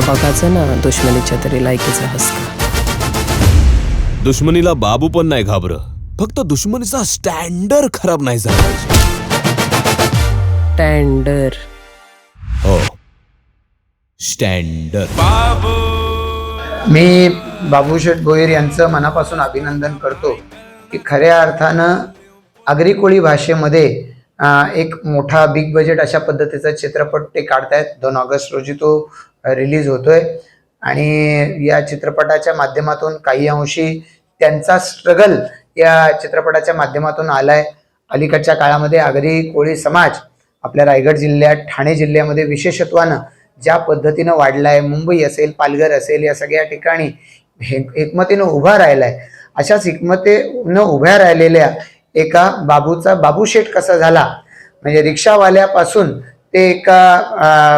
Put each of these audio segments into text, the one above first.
बघायचं ना दुश्मनीच्या तरी लायकीचा हसका दुश्मनीला बाबू पण नाही घाबर फक्त दुश्मनीचा स्टँडर्ड खराब नाही झाला पाहिजे. टँडर हो. स्टँडर्ड मी बाबूशेठ भोईर यांचं मनापासून अभिनंदन करतो की खऱ्या अर्थानं आगरी कोळी भाषेमध्ये एक मोठा बिग बजेट अशा पद्धतीचा चित्रपट ते काढतायत. दोन ऑगस्ट रोजी तो रिलीज होतोय. आणि या चित्रपटाच्या माध्यमातून काही अंशी त्यांचा स्ट्रगल या चित्रपटाच्या माध्यमातून आलाय. अलीकडच्या काळामध्ये आगरी कोळी समाज आपल्या रायगड जिल्ह्यात ठाणे जिल्ह्यामध्ये विशेषत्वानं ज्या पद्धतीनं वाढलाय मुंबई असेल पालघर असेल या सगळ्या ठिकाणी हे- एकमतीनं उभा राहिलाय. अशाच एकमतेनं उभ्या राहिलेल्या एका बाबूचा बाबूशेठ कसा झाला? म्हणजे रिक्षावाल्यापासून ते एका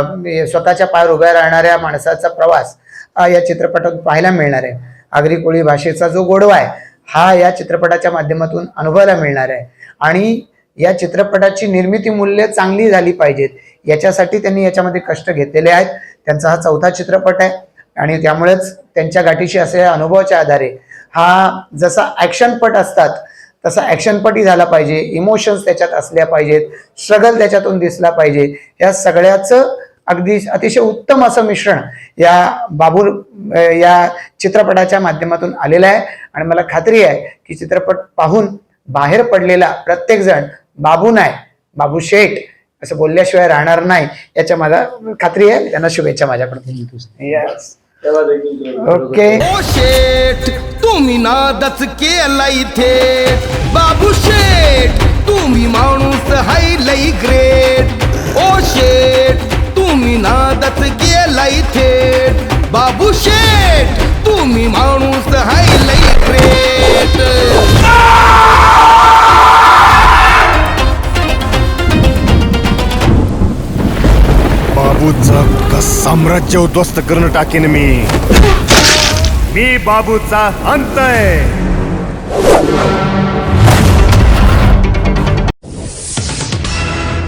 म्हणजे स्वतःच्या पायावर उभ्या राहणाऱ्या माणसाचा प्रवास हा या चित्रपटात पाहायला मिळणार आहे. आगरी कोळी भाषेचा जो गोडवा आहे हा या चित्रपटाच्या माध्यमातून अनुभवायला मिळणार आहे. आणि या चित्रपटाची निर्मिती मूल्य चांगली झाली पाहिजेत. याच्यासाठी त्यांनी याच्यामध्ये कष्ट घेतलेले आहेत. त्यांचा हा चौथा चित्रपट आहे. आणि त्यामुळेच त्यांच्या गाठीशी असलेल्या अनुभवाच्या आधारे हा जसा ॲक्शनपट असतात तसा ॲक्शनपटही झाला पाहिजे इमोशन्स त्याच्यात असल्या पाहिजेत स्ट्रगल त्याच्यातून दिसला पाहिजे. या सगळ्याचं अगदी अतिशय उत्तम असं मिश्रण या बाबूर या चित्रपटाच्या माध्यमातून आलेलं आहे. आणि मला खात्री आहे की चित्रपट पाहून बाहेर पडलेला प्रत्येक जण बाबू नाही बाबू शेठ असं बोलल्याशिवाय राहणार नाही याच्या मला खात्री आहे. त्यांना शुभेच्छा माझ्याकडून. ओके तुम्ही नादच केला इथे. माणूस हाय लई ग्रेट ओ शेट तुम्ही नादच गेलाय थेट. बाबू शेठ तुम्ही माणूस हाय लई ग्रेट बाबूचं साम्राज्य उद्ध्वस्त करून टाकेन मी. मी बाबूचा अंत आहे.